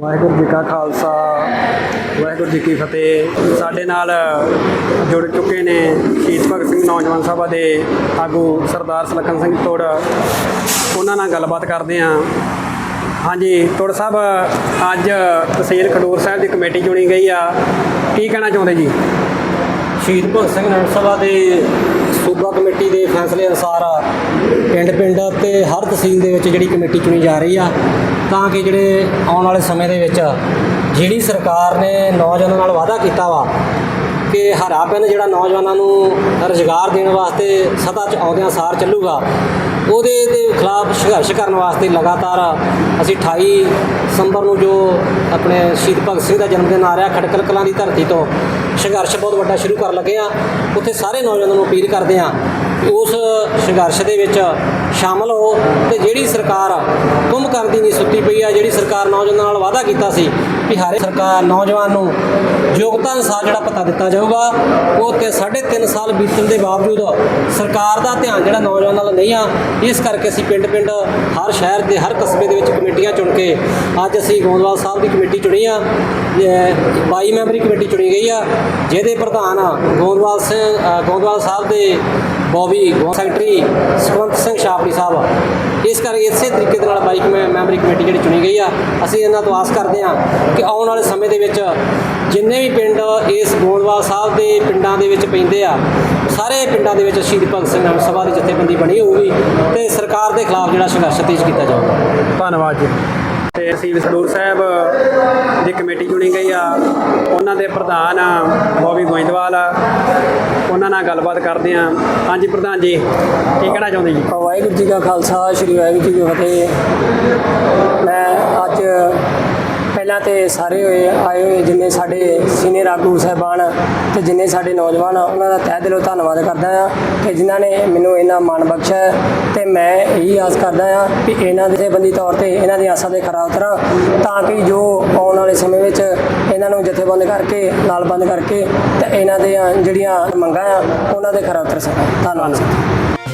ਵਾਹਿਗੁਰੂ ਜੀ ਕਾ ਖਾਲਸਾ, ਵਾਹਿਗੁਰੂ ਜੀ ਕੀ ਫਤਿਹ। ਸਾਡੇ ਨਾਲ ਜੁੜ ਚੁੱਕੇ ਨੇ ਸ਼ਹੀਦ ਭਗਤ ਸਿੰਘ ਨੌਜਵਾਨ ਸਭਾ ਦੇ ਆਗੂ ਸਰਦਾਰ ਸਲੱਖਣ ਸਿੰਘ ਤੋੜ। ਉਹਨਾਂ ਨਾਲ ਗੱਲਬਾਤ ਕਰਦੇ ਹਾਂ। ਹਾਂਜੀ, ਤੋੜ ਸਾਹਿਬ, ਅੱਜ ਤਹਿਸੀਲ ਖਡੂਰ ਸਾਹਿਬ ਦੀ ਕਮੇਟੀ ਚੁਣੀ ਗਈ ਆ। ਕੀ ਕਹਿਣਾ ਚਾਹੁੰਦੇ ਜੀ? ਸ਼ਹੀਦ ਭਗਤ ਸਿੰਘ ਨਗਰ ਸਭਾ ਦੇ ਸੂਬਾ ਕਮੇਟੀ ਦੇ ਫੈਸਲੇ ਅਨੁਸਾਰ ਪਿੰਡ-ਪਿੰਡ ਤੇ ਹਰ ਤਹਿਸੀਲ ਦੇ ਵਿੱਚ ਜਿਹੜੀ ਕਮੇਟੀ ਚੁਣੀ ਜਾ ਰਹੀ ਆ ਤਾਂ ਕਿ ਜਿਹੜੇ ਆਉਣ ਵਾਲੇ ਸਮੇਂ ਦੇ ਵਿੱਚ ਜਿਹੜੀ ਸਰਕਾਰ ਨੇ ਨੌਜਵਾਨਾਂ ਨਾਲ ਵਾਅਦਾ ਕੀਤਾ ਵਾ ਕਿ ਹਰਾ ਪਿੰਡ ਜਿਹੜਾ ਨੌਜਵਾਨਾਂ ਨੂੰ ਰੁਜ਼ਗਾਰ ਦੇਣ ਵਾਸਤੇ ਸਦਾ ਚ ਆਉਂਦਿਆਂ ਸਾਰ ਚੱਲੂਗਾ, ਉਹਦੇ ਦੇ ਖਿਲਾਫ ਸੰਘਰਸ਼ ਕਰਨ ਵਾਸਤੇ ਲਗਾਤਾਰ ਅਸੀਂ 28 ਦਸੰਬਰ ਨੂੰ ਜੋ ਆਪਣੇ ਸ਼ਹੀਦ ਭਗਤ ਸਿੰਘ ਦਾ ਜਨਮ ਦਿਨ ਆ ਰਿਹਾ ਖਟਕਲ ਕਲਾਂ ਦੀ ਧਰਤੀ ਤੋਂ ਸੰਘਰਸ਼ ਬਹੁਤ ਵੱਡਾ ਸ਼ੁਰੂ ਕਰਨ ਲੱਗੇ ਆ ਉੱਥੇ ਸਾਰੇ ਨੌਜਵਾਨਾਂ ਨੂੰ ਅਪੀਲ ਕਰਦੇ ਆ ਉਸ ਸੰਘਰਸ਼ ਦੇ ਵਿੱਚ ਸ਼ਾਮਲ ਹੋ ਤੇ ਜਿਹੜੀ ਸਰਕਾਰ ਸਰਕਾਰ ਨੌਜਵਾਨਾਂ ਨਾਲ ਵਾਅਦਾ ਕੀਤਾ ਸੀ ਕਿ ਹਰੇ ਸਰਕਾਰ ਨੌਜਵਾਨ ਨੂੰ ਯੋਗਤਾ ਅਨੁਸਾਰ ਜਿਹੜਾ ਪਤਾ ਦਿੱਤਾ ਜਾਊਗਾ ਉਹ ਤੇ ਸਾਢੇ ਤਿੰਨ ਸਾਲ ਬੀਤਣ ਦੇ ਬਾਵਜੂਦ ਸਰਕਾਰ ਦਾ ਧਿਆਨ ਜਿਹੜਾ ਨੌਜਵਾਨਾਂ ਨਾਲ ਨਹੀਂ ਆ ਇਸ ਕਰਕੇ ਅਸੀਂ ਪਿੰਡ-ਪਿੰਡ ਹਰ ਸ਼ਹਿਰ ਦੇ ਹਰ ਕਸਬੇ ਦੇ ਵਿੱਚ ਕਮੇਟੀਆਂ ਚੁਣ ਕੇ ਅੱਜ ਅਸੀਂ ਗੋਂਦਵਾਲ ਸਾਹਿਬ ਦੀ ਕਮੇਟੀ ਚੁਣੀ ਆ ਇਹ 22 ਮੈਂਬਰੀ ਕਮੇਟੀ ਚੁਣੀ ਗਈ ਆ ਜਿਹਦੇ ਪ੍ਰਧਾਨ ਗੋਂਦਵਾਲ ਸਿੰਘ ਅ, ਗੋਂਦਵਾਲ ਸਾਹਿਬ ਦੇ ਬੋਬੀ ਗੋਂ ਸੈਕਟਰੀ ਸੁਖਵੰਤ ਸਿੰਘ ਸ਼ਾਪੜੀ ਸਾਹਿਬ। ਇਸ ਕਰਕੇ ਇਸੇ ਤਰੀਕੇ ਦੇ ਨਾਲ 22 ਮੈਂ- ਮੈਂਬਰੀ ਕਮੇਟੀ ਜਿਹੜੀ ਚੁਣੀ ਗਈ ਆ, ਅਸੀਂ ਇਹਨਾਂ ਤੋਂ ਆਸ ਕਰਦੇ ਹਾਂ ਕਿ ਆਉਣ ਵਾਲੇ ਸਮੇਂ ਦੇ ਵਿੱਚ ਜਿੰਨੇ ਵੀ ਪਿੰਡ ਇਸ ਗੋਂਦਵਾਲ ਸਾਹਿਬ ਦੇ ਪਿੰਡਾਂ ਦੇ ਵਿੱਚ ਪੈਂਦੇ ਆ, ਸਾਰੇ ਪਿੰਡਾਂ ਦੇ ਵਿੱਚ ਸ਼ਹੀਦ ਭਗਤ ਸਿੰਘ ਨਗਰ ਸਭਾ ਦੀ ਜਥੇਬੰਦੀ ਬਣੀ ਹੋਊਗੀ ਤੇ ਸਰਕਾਰ ਦੇ ਖਿਲਾਫ ਜਿਹੜਾ ਸੰਘਰਸ਼ ਤੇਜ਼ ਕੀਤਾ ਜਾਊਗਾ। ਧੰਨਵਾਦ ਜੀ। ਤੇ ਅਸੀਂ ਖਡੂਰ ਸਾਹਿਬ ਦੀ ਕਮੇਟੀ ਚੁਣੀ ਗਈ ਆ, ਉਹਨਾਂ ਦੇ ਪ੍ਰਧਾਨ ਬੋਬੀ ਗੋਇੰਦਵਾਲ ਆ ਨਾਲ ਗੱਲਬਾਤ ਕਰਦੇ ਹਾਂ। ਹਾਂਜੀ ਪ੍ਰਧਾਨ ਜੀ, ਕੀ ਕਹਿਣਾ ਚਾਹੁੰਦੇ ਜੀ? ਵਾਹਿਗੁਰੂ ਜੀ ਕਾ ਖਾਲਸਾ, ਸ੍ਰੀ ਵਾਹਿਗੁਰੂ ਜੀ ਕੀ ਫਤਿਹ। ਮੈਂ ਅੱਜ ਸਾਰੇ ਹੋਏ ਆਏ ਹੋਏ ਜਿੰਨੇ ਸਾਡੇ ਸੀਨੀਅਰ ਆਗੂ ਸਾਹਿਬਾਨ ਤੇ ਜਿੰਨੇ ਸਾਡੇ ਨੌਜਵਾਨ ਆ, ਉਹਨਾਂ ਦਾ ਤਹਿ ਦਿਲੋਂ ਧੰਨਵਾਦ ਕਰਦਾ ਆ ਕਿ ਜਿਨ੍ਹਾਂ ਨੇ ਮੈਨੂੰ ਇਹਨਾਂ ਮਾਣ ਬਖਸ਼ਿਆ ਹੈ ਤੇ ਮੈਂ ਇਹੀ ਆਸ ਕਰਦਾ ਆ ਕਿ ਇਹਨਾਂ ਦੇ ਬੰਦੀ ਤੌਰ ਤੇ ਇਹਨਾਂ ਦੀ ਆਸਾਂ ਦੇ ਖਰਾ ਉਤਰਾਂ ਤਾਂ ਕਿ ਜੋ ਆਉਣ ਵਾਲੇ ਸਮੇਂ ਵਿੱਚ ਇਹਨਾਂ ਨੂੰ ਜਥੇਬੰਦ ਕਰਕੇ ਨਾਲ ਬੰਦ ਕਰਕੇ ਤੇ ਇਹਨਾਂ ਦੀਆਂ ਜਿਹੜੀਆਂ ਮੰਗਾਂ ਆ ਉਹਨਾਂ ਦੇ ਖਰਾ ਉਤਰ ਸਕਣ। ਧੰਨਵਾਦ।